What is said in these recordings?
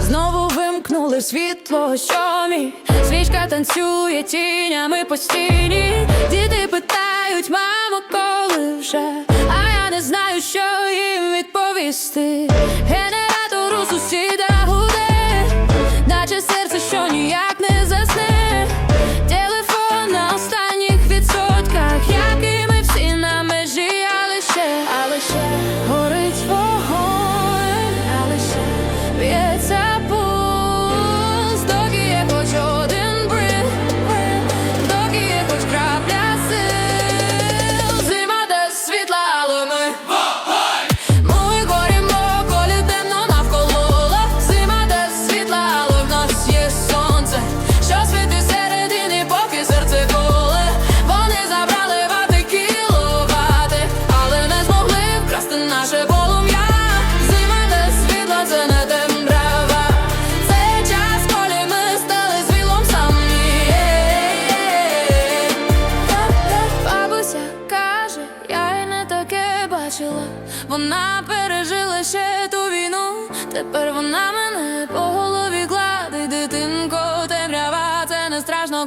Знову вимкнули світло, що сьомі Свічка танцює тінями по стіні. Діти питають, мамо, коли вже, а я не знаю, що їм відповісти. Генератору сусіда. бачила, вона пережила ще ту війну, тепер вона мене по голові гладить, дитинко, темрява, це не страшно.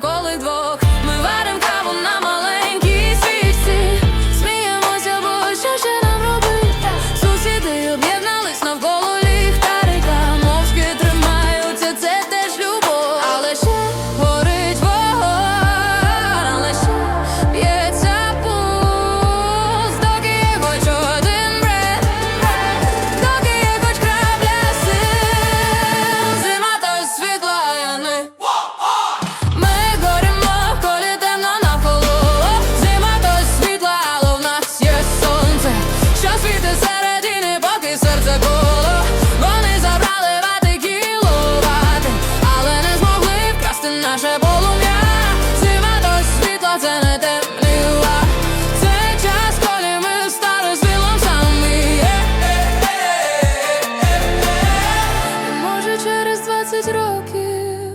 десять років,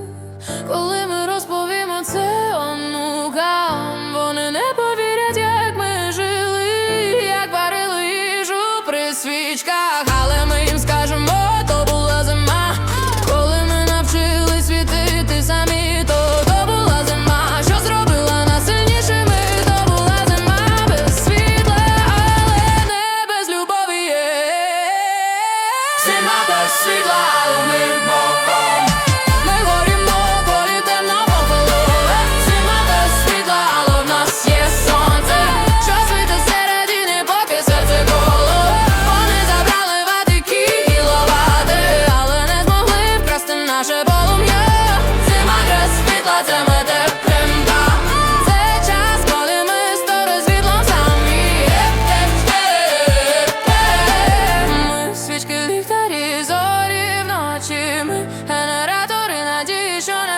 коли ми розповімо це онукам, вони не повірять, як ми жили, як варили їжу при свічках, але ми їм скажемо, то була зима, коли ми навчили світити самі, то зима, що зробила нас сильнішими, то була зима. Без світла, але не без любові. Світла, але ми Свічки ліхтарі зорі вночі. Ми генератори надії, що не